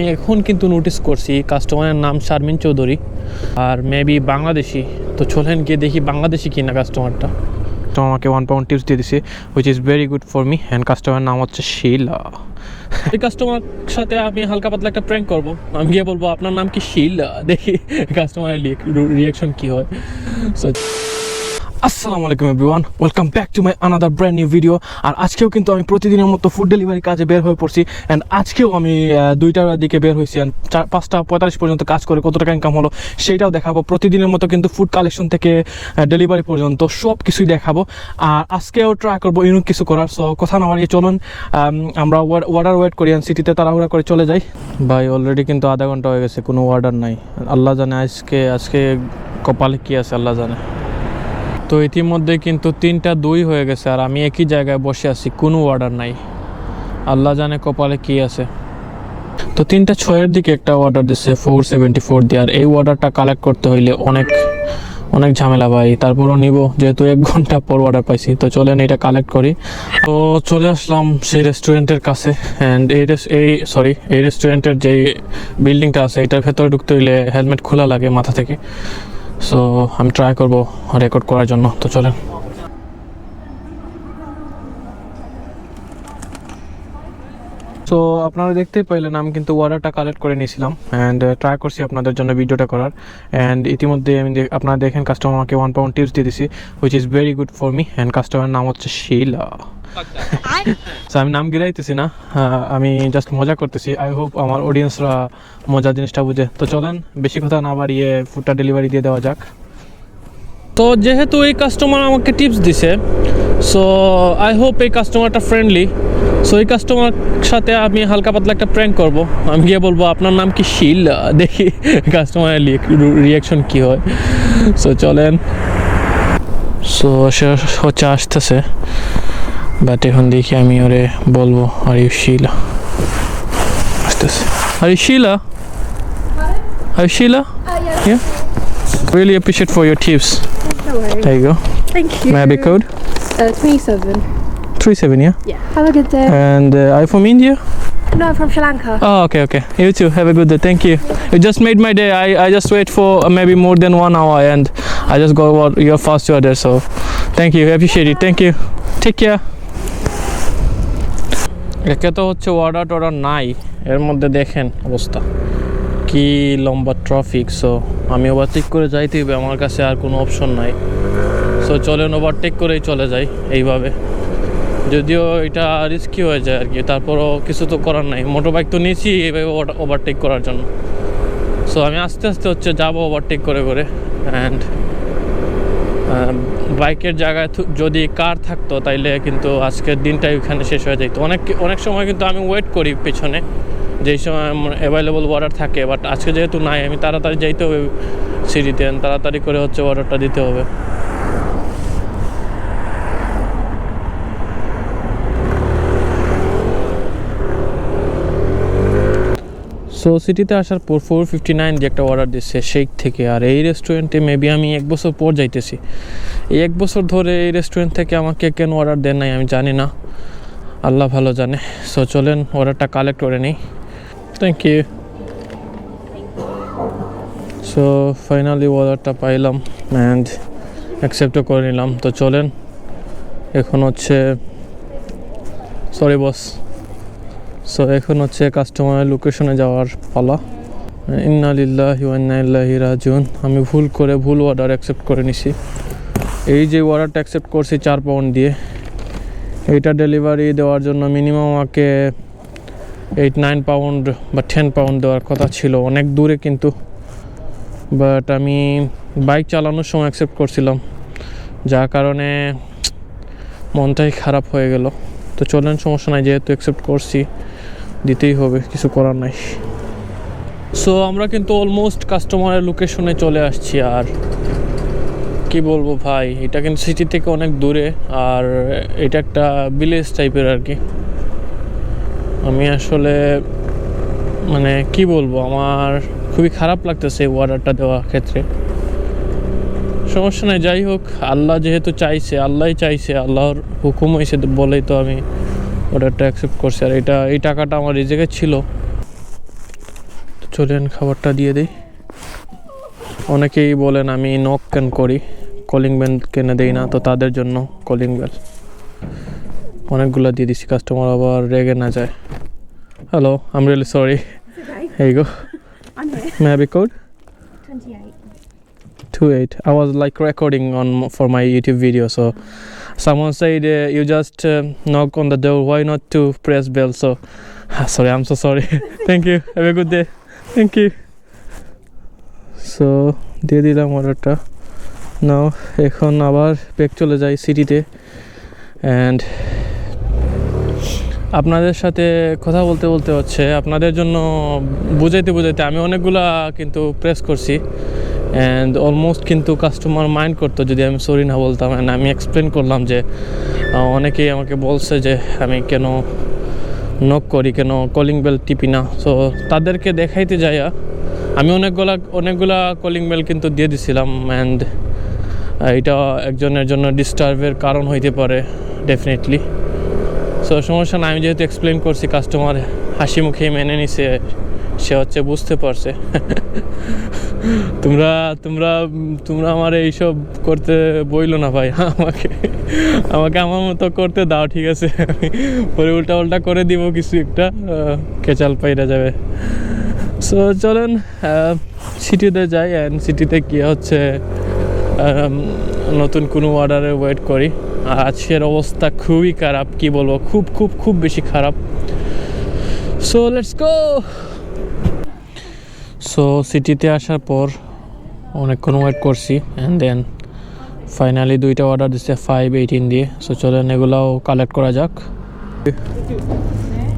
আমি এখন কিন্তু নোটিস করছি কাস্টমারের নাম শারমিন চৌধুরী আর মেবি বাংলাদেশি। তো চলেন গিয়ে দেখি বাংলাদেশি কিনা কাস্টমারটা তো আমাকে ওয়ান পাউন্ড টিপস দিয়ে দিছে which is very good for me and কাস্টমারের নাম হচ্ছে শিলা। এই কাস্টমার সাথে আমি হালকা পাতলা একটা প্র্যাঙ্ক করব। আমি গিয়ে বলব আপনার নাম কি শিলা? দেখি কাস্টমারের রিয়াকশন কি হয়। So, আসসালামু আলাইকুম everyone welcome back to my another brand new video আর আজকেও কিন্তু আমি প্রতিদিনের মতো ফুড ডেলিভারি কাজে বের হয়ে পড়ছি অ্যান্ড আজকেও আমি দুইটার দিকে বের হয়েছি অ্যান্ড চার পাঁচটা পঁয়তাল্লিশ পর্যন্ত কাজ করে কত টাকা ইনকাম হলো সেইটাও দেখাবো প্রতিদিনের মতো কিন্তু ফুড কালেকশন থেকে ডেলিভারি পর্যন্ত সব কিছুই দেখাবো। আর আজকেও ট্রাই করব ইউনিক কিছু করার সো কথা না বাড়িয়ে চলুন আম, আমরা ওয়ার্ডার ওয়েট করি অ্যান্ড সিটিতে তাড়াহুড়া করে চলে যাই। ভাই অলরেডি কিন্তু আধা ঘণ্টা হয়ে গেছে কোনো অর্ডার নাই। আল্লাহ জানে আজকে আজকে কপালে কি আছে আল্লাহ জানে। তো ইতিমধ্যে কিন্তু তিনটা দুই হয়ে গেছে, আর আমি একই জায়গায় বসে আছি, কোনো অর্ডার নাই। আল্লাহ জানে কপালে কি আছে। তো তিনটা ছয়ের দিকে একটা অর্ডার দিচ্ছে ফোর সেভেন্টি ফোর দিয়ে, আর এই অর্ডারটা কালেক্ট করতে হইলে অনেক অনেক ঝামেলা ভাই। তারপরও নিব, যেহেতু এক ঘণ্টা পর অর্ডার পাইছি। তো চলেন এটা কালেক্ট করি। তো চলে আসলাম সেই রেস্টুরেন্টের কাছে অ্যান্ড এই এই সরি এই রেস্টুরেন্টের যে বিল্ডিংটা আছে, এটার ভেতরে ঢুকতে হইলে হেলমেট খোলা লাগে মাথা থেকে। সো আমি ট্রাই করব রেকর্ড করার জন্য। তো চলেন। সো আপনারা দেখতেই পাইলেন আমি কিন্তু অর্ডারটা কালেক্ট করে নিয়েছিলাম অ্যান্ড ট্রাই করছি আপনাদের জন্য ভিডিওটা করার অ্যান্ড ইতিমধ্যে আমি আপনারা দেখেন কাস্টমার আমাকে ওয়ান পাউন্ড টিপস দিয়ে দিছি which is very good for me and customer নাম হচ্ছে শিলা So, আমি নাম গিরাইতেছি না আমি জাস্ট মজা করতেছি আই হোপ আমার অডিয়েন্সরা মজার জিনিসটা বুঝে। তো চলেন বেশি কথা না বাড়িয়ে ফুডটা ডেলিভারি দিয়ে দেওয়া যাক। তো যেহেতু এই কাস্টমার আমাকে টিপস দিছে সো আই হোপ এই কাস্টমারটা ফ্রেন্ডলি সো এই কাস্টমার সাথে আমি হালকা পাতলা একটা প্র্যাঙ্ক করব। আমি গিয়ে বলব আপনার নাম কি শিল? দেখি কাস্টমারের রিয়াকশন কি হয়। সো চলেন। সো সে হচ্ছে আসতেছে। বাট এখন দেখি আমি ওরে বলব আর ইউ শিলা আসতেছে। Are you Sheila are you Sheila. Really appreciate for your tips. There you go. Thank you. May I have code? Uh, 27. Three seven, yeah. Yeah. Have a good day. And uh, are you from India? no, I'm from Sri Lanka. Oh, okay, okay. You too. Have a good day. Thank you. You just made my day. I, I just wait for uh, maybe more than one hour, and I just got what your first order. So, thank you. Appreciate it. Thank you. Take care. একে তো হচ্ছে order টর্ডার নাই এর মধ্যে দেখেন অবস্থা কি লম্বা ট্রাফিক সো আমি ওভারটেক করে যাইতে হবে আমার কাছে আর কোনো অপশন নাই সো চলেন ওভারটেক করেই চলে যাই এইভাবে। যদিও এটা রিস্কি হয়ে যায় আর কি, তারপরও কিছু তো করার নাই। মোটর বাইক তো নিয়েছি এইভাবে ওভারটেক করার জন্য। সো আমি আস্তে আস্তে হচ্ছে যাব ওভারটেক করে করে। অ্যান্ড বাইকের জায়গায় যদি কার থাকতো তাইলে কিন্তু আজকের দিনটাই ওখানে শেষ হয়ে যেত অনেক অনেক সময় কিন্তু আমি ওয়েট করি পেছনে, যেই সময় অ্যাভেলেবল অর্ডার থাকে। বাট আজকে যেহেতু নাই, আমি তাড়াতাড়ি যাইতে হবে সিঁড়িতে। তাড়াতাড়ি করে হচ্ছে অর্ডারটা দিতে হবে। সো সিটিতে আসার পর ফোর ফিফটি নাইন যে একটা অর্ডার দিচ্ছে শেখ থেকে আর এই রেস্টুরেন্টে মেবি আমি এক বছর পর যাইতেছি। এই এক বছর ধরে এই রেস্টুরেন্ট থেকে আমাকে কেন অর্ডার দেন নাই আমি জানি না। আল্লাহ ভালো জানে। সো চলেন অর্ডারটা কালেক্ট করে নিই। থ্যাংক ইউ সো ফাইনালি অর্ডারটা পাইলাম অ্যান্ড অ্যাকসেপ্টও করে নিলাম। তো চলেন, এখন হচ্ছে সরি বস সো এখন হচ্ছে কাস্টমারের লোকেশনে যাওয়ার পালা। ইন্না লিল্লাহি ওয়া ইন্না ইলাইহি রাজিউন। আমি ভুল করে ভুল অর্ডার অ্যাকসেপ্ট করে নিছি। এই যে অর্ডারটা অ্যাকসেপ্ট করছি চার পাউন্ড দিয়ে, এইটা ডেলিভারি দেওয়ার জন্য মিনিমাম আমাকে এইট নাইন পাউন্ড বা টেন পাউন্ড দেওয়ার কথা ছিল। অনেক দূরে কিন্তু। বাট আমি বাইক চালানোর সময় অ্যাকসেপ্ট করছিলাম। যার কারণে মনটাই খারাপ হয়ে গেল। তো চলেন, সমস্যা নাই, যেহেতু অ্যাকসেপ্ট করছি, দিতেই হবে, কিছু করার নাই। সো আমরা কিন্তু অলমোস্ট কাস্টমারের লোকেশনে চলে আসছি, আর কি বলব ভাই, এটা কিন্তু সিটি থেকে অনেক দূরে, আর এটা একটা ভিলেজ টাইপের আর কি। আমি আসলে মানে কি বলব, আমার খুবই খারাপ লাগতেছে এই অর্ডারটা দেওয়ার ক্ষেত্রে। সমস্যা নাই যাই হোক আল্লাহ যেহেতু চাইছে আল্লাহই চাইছে আল্লাহর হুকুম হয়েছে বলেই তো আমি অর্ডারটা অ্যাকসেপ্ট করছি। আর এটা এই টাকাটা আমার রিজেকে ছিল। চলেন খাবারটা দিয়ে দিই। অনেকেই বলেন আমি নক কেন করি কলিং বেল কেনে দেই না তো তাদের জন্য কলিং বেল অনেকগুলো দিয়ে দিছি কাস্টমার আবার রেগে না যায়। Hello I'm really sorry. এই গো. May have code 28. Two eight. I was like recording on for my YouTube video. So someone said uh, you just uh, knock on the door. Why not to press bell? So sorry, I'm so sorry. Thank you. Have a good day. Thank you. So দিয়ে দিলাম অর্ডারটা নাও এখন আবার back চলে যাই সিটিতে and আপনাদের সাথে কথা বলতে বলতে হচ্ছে আপনাদের জন্য বুঝাইতে বুঝাইতে আমি অনেকগুলা কিন্তু প্রেস করছি অ্যান্ড অলমোস্ট কিন্তু কাস্টমার মাইন্ড করতো, যদি আমি সরি না বলতাম। অ্যান্ড আমি এক্সপ্লেন করলাম যে অনেকেই আমাকে বলছে যে, আমি কেন নক করি, কেন কলিং বেল টিপি না। সো তাদেরকে দেখাইতে যাইয়া আমি অনেকগুলা অনেকগুলা কলিং বেল কিন্তু দিয়ে দিছিলাম। অ্যান্ড এটা একজনের জন্য ডিস্টার্বের কারণ হইতে পারে ডেফিনেটলি সো সমস্যা না আমি যেহেতু এক্সপ্লেন করছি কাস্টমার হাসি মুখে মেনে নিছে। সে হচ্ছে বুঝতে পারছে। তোমরা তোমরা তোমরা আমার এইসব করতে বইলো না ভাই আমাকে আমাকে আমার মতো করতে দাও, ঠিক আছে? পরে উল্টা উল্টা করে দিব কিছু একটা কেচাল পাইরা যাবে। সো চলেন সিটিতে যাই অ্যান্ড সিটিতে গিয়ে হচ্ছে নতুন কোনো অর্ডারে ওয়েট করি। আজকের অবস্থা খুবই খারাপ, কি বলব? খুব খুব খুব বেশি খারাপ। সো লেটস গো সো সিটিতে আসার পর অনেকক্ষণ ওয়েট করছি অ্যান্ড দেন ফাইনালি দুইটা অর্ডার দিচ্ছে ফাইভ এইটিন দিয়ে। সো চলেন এগুলাও কালেক্ট করা যাক।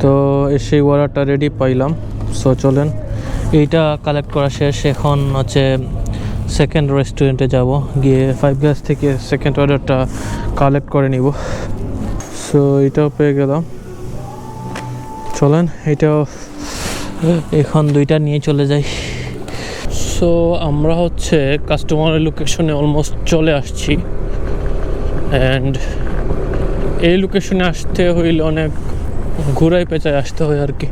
তো, সেই অর্ডারটা রেডি পাইলাম। সো চলেন। এইটা কালেক্ট করা শেষ। এখন হচ্ছে সেকেন্ড রেস্টুরেন্টে যাব। গিয়ে ফাইভ গ্লাস থেকে সেকেন্ড অর্ডারটা কালেক্ট করে নিব। সো এটাও পেয়ে গেলাম। চলেন, এটাও এখন দুইটা নিয়ে চলে যাই। সো আমরা হচ্ছে কাস্টমারের লোকেশনে অলমোস্ট চলে আসছি। অ্যান্ড এই লোকেশনে আসতে হইলে অনেক ঘুরাই পেঁচায় আসতে হয় আর কি।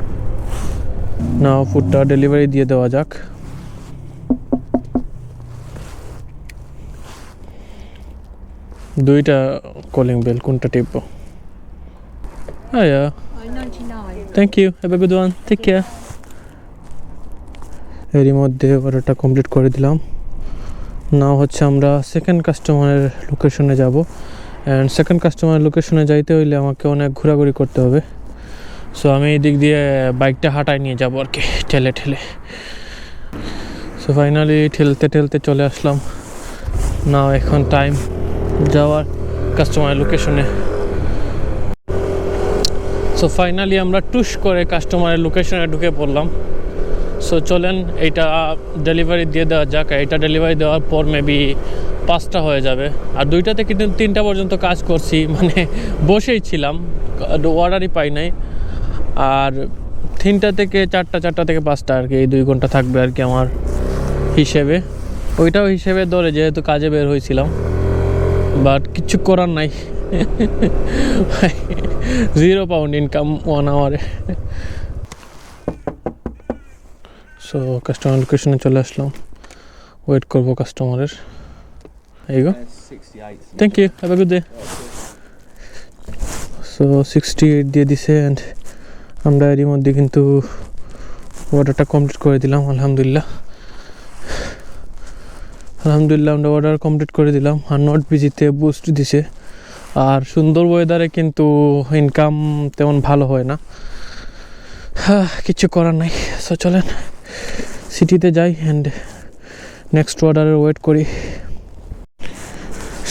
না ফুডটা ডেলিভারি দিয়ে দেওয়া যাক। দুইটা কলিং বেল কোনটা টিপবো? হ্যাঁ thank you have a good one take care এরই মধ্যে অর্ডারটা কমপ্লিট করে দিলাম। নাও হচ্ছে আমরা সেকেন্ড কাস্টমারের লোকেশনে যাব। অ্যান্ড সেকেন্ড কাস্টমারের লোকেশনে যাইতে হইলে আমাকে অনেক ঘোরাঘুরি করতে হবে। সো আমি এই দিক দিয়ে বাইকটা হাঁটায় নিয়ে যাব আর কি, ঠেলে ঠেলে। সো ফাইনালি ঠেলতে ঠেলতে চলে আসলাম। নাও এখন টাইম যাওয়ার কাস্টমারের লোকেশনে সো ফাইনালি আমরা টুস করে কাস্টমারের লোকেশনে ঢুকে পড়লাম। সো চলেন, এইটা ডেলিভারি দিয়ে দেওয়া যাক। এটা ডেলিভারি দেওয়ার পর মেবি পাঁচটা হয়ে যাবে। আর দুইটাতে কিন্তু তিনটা পর্যন্ত কাজ করছি মানে বসেই ছিলাম অর্ডারই পাই নাই। আর তিনটা থেকে চারটা চারটা থেকে পাঁচটা আর কি, এই দুই ঘণ্টা থাকবে আর কি আমার হিসেবে। ওইটাও হিসেবে ধরে, যেহেতু কাজে বের হয়েছিলাম। বাট কিছু করার নাই। জিরো পাউন্ড ইনকাম ওয়ান আওয়ারে সো কাস্টমার লোকেশনে চলে আসলাম। ওয়েট করব কাস্টমারের এই গো thank you have a good day so sixty eight দিয়ে দিছে অ্যান্ড আমরা এরই মধ্যে কিন্তু অর্ডারটা কমপ্লিট করে দিলাম আলহামদুলিল্লাহ। আলহামদুলিল্লাহ আমরা অর্ডার কমপ্লিট করে দিলাম আর নট বিজিতে বুস্ট দিছে। আর সুন্দর ওয়েদারে কিন্তু ইনকাম তেমন ভালো হয় না। হ্যাঁ, কিছু করার নাই। সো চলেন। সিটিতে যাই অ্যান্ড নেক্সট অর্ডারের ওয়েট করি।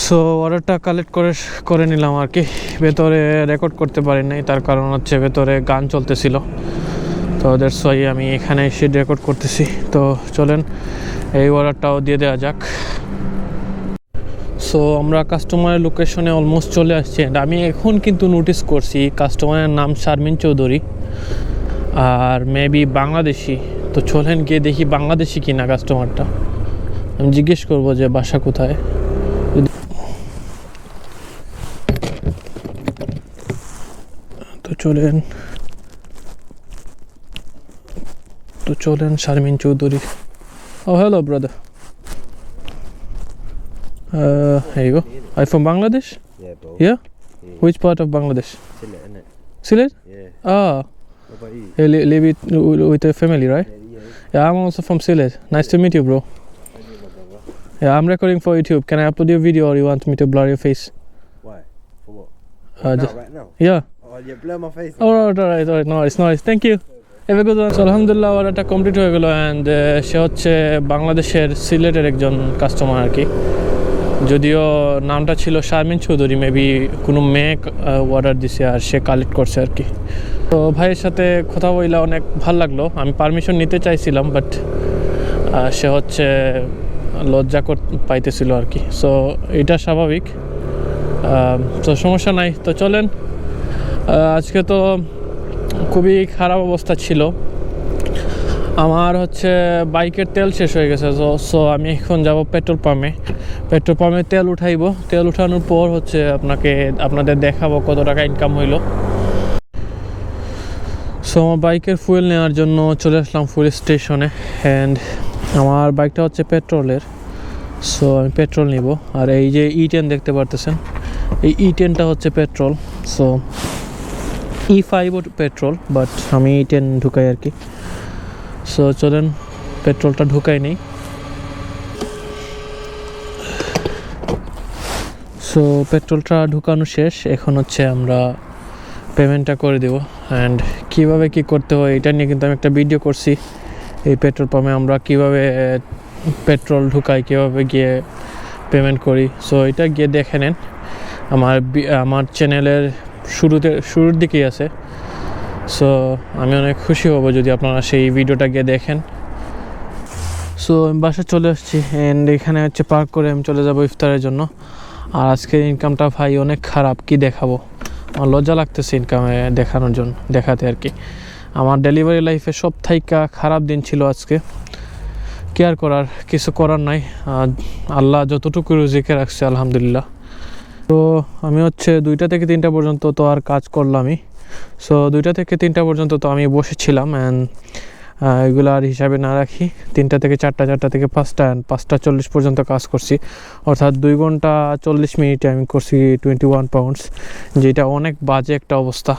সো অর্ডারটা কালেক্ট করে করে নিলাম আর কি। ভেতরে রেকর্ড করতে পারি নাই, তার কারণ হচ্ছে ভেতরে গান চলতেছিল। তো দ্যাটস ওয়াই আমি এখানে এসে রেকর্ড করতেছি। তো চলেন, এই অর্ডারটাও দিয়ে দেওয়া যাক। সো আমরা কাস্টমারের লোকেশনে অলমোস্ট চলে আসছি। And আমি এখন কিন্তু নোটিস করছি কাস্টমারের নাম শারমিন চৌধুরী, আর মেবি বাংলাদেশি। তো চলেন গিয়ে দেখি বাংলাদেশি কি না কাস্টমারটা আমি জিজ্ঞেস করব যে বাসা কোথায়? তো চলেন। তো চলেন Sharmin Chowdhury. Oh hello brother হ্যাঁ go I from Bangladesh yeah which part of Bangladesh Sylhet oh live family right yeah. I'm also from Sylhet. Nice to meet you, bro. Yeah, I'm recording for YouTube. Can I upload your video or you want me to blur your face? Why? For what? Uh, now, just- right now? Yeah. Oh, yeah, blur my face. Alright, alright, alright, no it's nice. Thank you. Have a good one. So, আলহামদুলিল্লাহ অর্ডারটা complete হয়ে গেলো and সে হচ্ছে বাংলাদেশের সিলেটের একজন customer আর কি যদিও নামটা ছিল শারমিন চৌধুরী মেবি কোনো মেয়ে অর্ডার দিছে আর সে কালেক্ট করছে আর কি। তো ভাইয়ের সাথে কথা বইলা অনেক ভালো লাগল। আমি পারমিশন নিতে চাইছিলাম বাট সে হচ্ছে লজ্জা কর, পাইতেছিল আর কি। সো এটা স্বাভাবিক। তো সমস্যা নাই। তো চলেন। আজকে তো খুবই খারাপ অবস্থা ছিল। আমার হচ্ছে বাইকের তেল শেষ হয়ে গেছে সো আমি এখন যাব পেট্রোল পাম্পে পেট্রোল পাম্পে তেল উঠাইব। তেল উঠানোর পর হচ্ছে আপনাকে, আপনাদের দেখাবো কত টাকা ইনকাম হইল। সো আমার বাইকের ফুয়েল নেওয়ার জন্য চলে আসলাম ফুয়েল স্টেশনে অ্যান্ড আমার বাইকটা হচ্ছে পেট্রোলের সো আমি পেট্রোল নিব। আর এই যে ই টেন দেখতে পারতেছেন, এই ই টেনটা হচ্ছে পেট্রোল সো ই ফাইভও পেট্রোল বাট আমি ই টেন ঢুকাই আর কি। সো চলেন, পেট্রোলটা ঢুকাই নেই। সো পেট্রোলটা ঢুকানো শেষ। এখন হচ্ছে আমরা পেমেন্টটা করে দেবো। অ্যান্ড কীভাবে কী করতে হয়, এটা নিয়ে কিন্তু আমি একটা ভিডিও করছি। এই পেট্রোল পাম্পে আমরা কীভাবে পেট্রোল ঢুকাই, কীভাবে গিয়ে পেমেন্ট করি। সো এটা গিয়ে দেখে নেন। আমার আমার চ্যানেলের শুরুতে, শুরুর দিকেই আছে। সো আমি অনেক খুশি হব যদি আপনারা সেই ভিডিওটা গিয়ে দেখেন। সো আমি বাসায় চলে আসছি অ্যান্ড এখানে হচ্ছে পার্ক করে আমি চলে যাব ইফতারের জন্য। আর আজকের ইনকামটা ভাই অনেক খারাপ, কি দেখাবো? আমার লজ্জা লাগতেছে ইনকামে দেখানোর জন্য, দেখাতে আর কি। আমার ডেলিভারি লাইফে সব থাইকা খারাপ দিন ছিল আজকে। কেয়ার করার কিছু করার নাই। আল্লাহ যতটুকু রুজিকে রাখছে, আলহামদুলিল্লাহ। তো আমি হচ্ছে দুইটা থেকে তিনটা পর্যন্ত তো আর কাজ করলামই। সো দুইটা থেকে তিনটা পর্যন্ত তো আমি বসেছিলাম অ্যান্ড এগুলো আর হিসাবে না রাখি। তিনটা থেকে চারটা চারটা থেকে পাঁচটা and পাঁচটা চল্লিশ পর্যন্ত কাজ করছি। অর্থাৎ দুই ঘণ্টা চল্লিশ মিনিটে আমি করছি টোয়েন্টি ওয়ান পাউন্ডস যেটা অনেক বাজে একটা অবস্থা।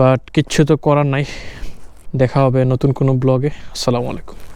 বাট কিচ্ছু তো করার নাই। দেখা হবে নতুন কোনো ব্লগে। আসসালামু আলাইকুম।